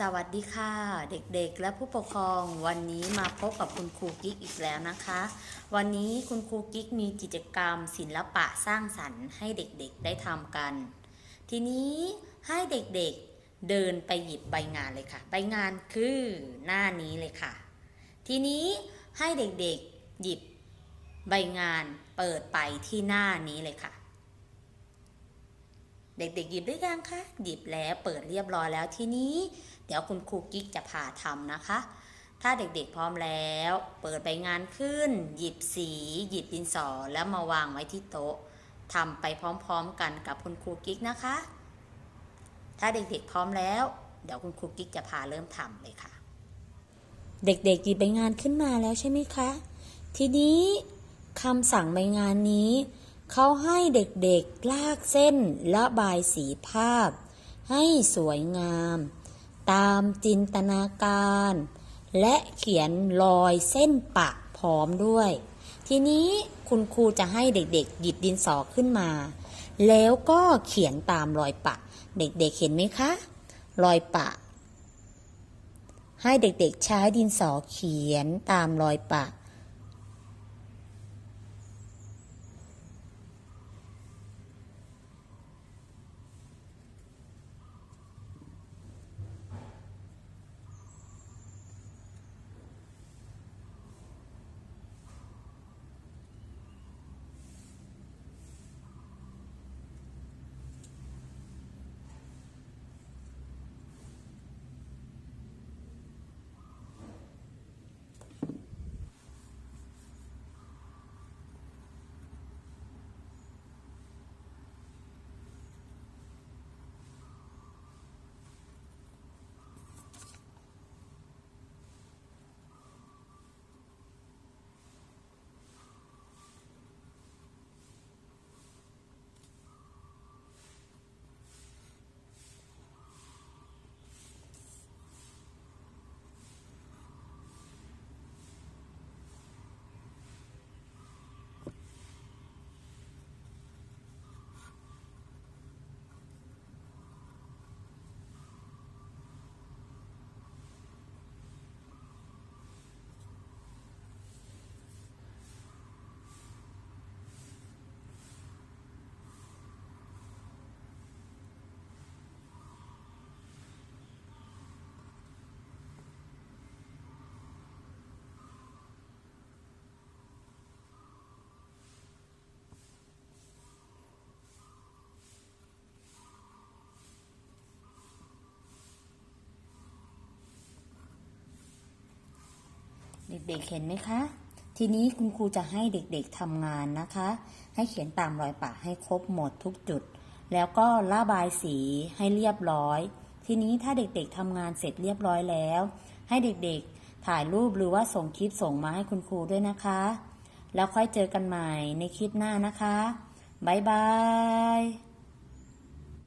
สวัสดีค่ะ เด็กๆ และผู้ปกครองวันนี้มาพบกับคุณครูกิ๊กอีกแล้วนะคะ วันนี้คุณครูกิ๊กมีกิจกรรมศิลปะสร้างสรรค์ให้เด็กๆได้ทำกัน ทีนี้ให้เด็กๆเดินไปหยิบใบงานเลยค่ะ ใบงานคือหน้านี้เลยค่ะ ทีนี้ให้เด็กๆหยิบใบงานเปิดไปที่หน้านี้เลยค่ะเด็กๆหยิบได้ยังคะ หยิบแล้วเปิดเรียบร้อยแล้วทีนี้ เดี๋ยวคุณครูกิ๊กจะพาทำนะคะ ถ้าเด็กๆพร้อมแล้ว เปิดใบงานขึ้น หยิบสี หยิบดินสอแล้วมาวางไว้ที่โต๊ะทำไปพร้อมๆกันกับคุณครูกิ๊กนะคะ ถ้าเด็กๆพร้อมแล้ว เดี๋ยวคุณครูกิ๊กจะพาเริ่มทำเลยค่ะ เด็กๆหยิบใบงานขึ้นมาแล้วใช่ไหมคะ ทีนี้คำสั่งใบงานนี้เขาให้เด็กๆลากเส้นระบายสีภาพ ให้สวยงาม ตามจินตนาการ และเขียนรอยเส้นปะพร้อมด้วย ทีนี้คุณครูจะให้เด็กๆ หยิบดินสอขึ้นมา แล้วก็เขียนตามรอยปะ เด็กๆเห็นไหมคะ รอยปะ ให้เด็กๆใช้ดินสอเขียนตามรอยปะ เด็กๆเห็นไหมคะ ทีนี้คุณครูจะให้เด็กๆทำงานนะคะ ให้เขียนตามรอยปะให้ครบหมดทุกจุด แล้วก็ระบายสีให้เรียบร้อย ทีนี้ถ้าเด็กๆทำงานเสร็จเรียบร้อยแล้ว ให้เด็กๆถ่ายรูปหรือว่าส่งคลิปส่งมาให้คุณครูด้วยนะคะ แล้วค่อยเจอกันใหม่ในคลิปหน้านะคะบ๊ายบาย